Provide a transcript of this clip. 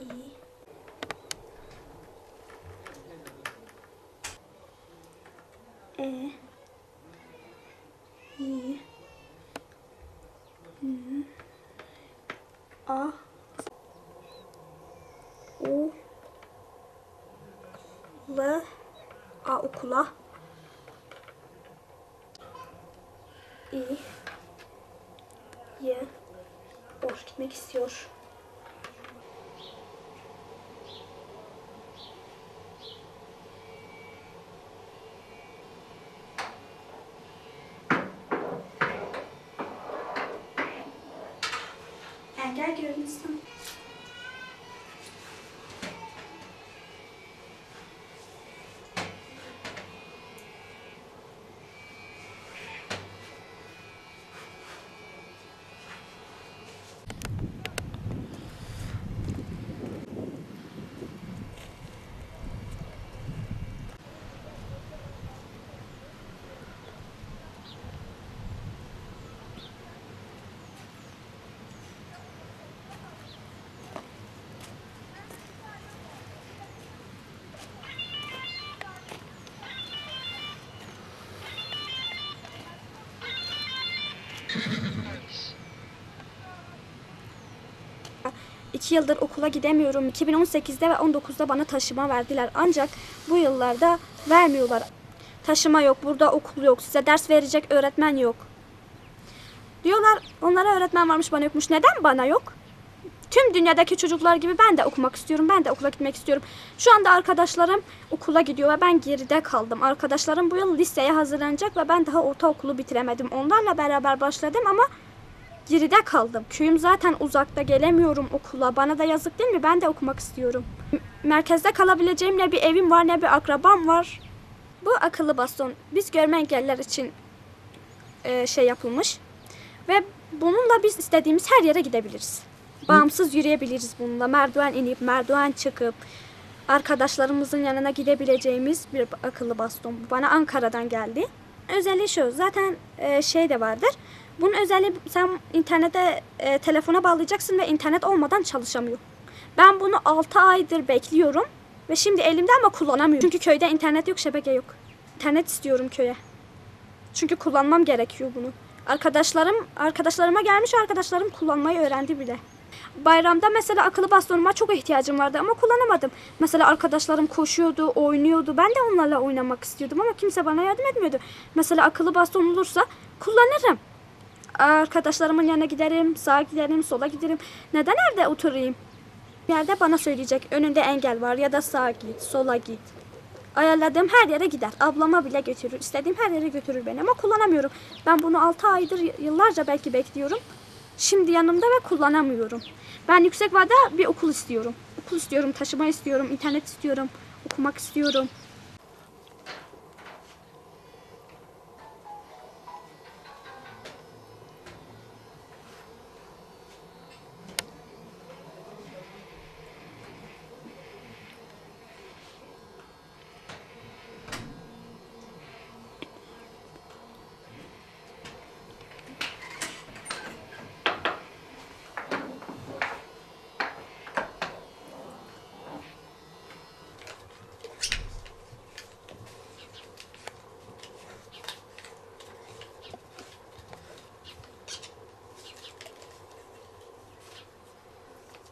İyi. E. İyi. Hı. A. U. L. A okula. İ. Y. Boş gitmek istiyor. Engel görünsün. İki yıldır okula gidemiyorum. 2018'de ve 19'da bana taşıma verdiler. Ancak bu yıllarda vermiyorlar. Taşıma yok, burada okul yok, size ders verecek öğretmen yok. Diyorlar onlara öğretmen varmış bana yokmuş. Neden bana yok? Tüm dünyadaki çocuklar gibi ben de okumak istiyorum. Ben de okula gitmek istiyorum. Şu anda arkadaşlarım okula gidiyor ve ben geride kaldım. Arkadaşlarım bu yıl liseye hazırlanacak ve ben daha ortaokulu bitiremedim. Onlarla beraber başladım ama geride kaldım. Köyüm zaten uzakta gelemiyorum okula. Bana da yazık değil mi? Ben de okumak istiyorum. Merkezde kalabileceğim ne bir evim var ne bir akrabam var. Bu akıllı baston biz görme engelliler için e, şey yapılmış. Ve bununla biz istediğimiz her yere gidebiliriz. Bağımsız yürüyebiliriz bununla. Merdiven inip, merdiven çıkıp arkadaşlarımızın yanına gidebileceğimiz bir akıllı baston. Bu Bana Ankara'dan geldi. Özelliği şu, zaten e, şey de vardır. Bunun özelliği sen internete e, telefona bağlayacaksın ve internet olmadan çalışamıyor. Ben bunu 6 aydır bekliyorum ve şimdi elimde ama kullanamıyorum. Çünkü köyde internet yok, şebeke yok. İnternet istiyorum köye. Çünkü kullanmam gerekiyor bunu. Arkadaşlarım arkadaşlarıma gelmiş arkadaşlarım kullanmayı öğrendi bile. Bayramda mesela akıllı bastonuma çok ihtiyacım vardı ama kullanamadım. Mesela arkadaşlarım koşuyordu, oynuyordu. Ben de onlarla oynamak istiyordum ama kimse bana yardım etmiyordu. Mesela akıllı baston olursa kullanırım. Arkadaşlarımın yanına giderim, sağa giderim, sola giderim. Neden evde oturayım? Bir yerde bana söyleyecek önünde engel var ya da sağa git, sola git. Ayarladığım her yere gider. Ablama bile götürür. İstediğim her yere götürür beni ama kullanamıyorum. Ben bunu 6 aydır yıllarca belki bekliyorum. Şimdi yanımda ve kullanamıyorum. Ben yüksek vade bir okul istiyorum. Okul istiyorum, taşıma istiyorum, internet istiyorum, okumak istiyorum.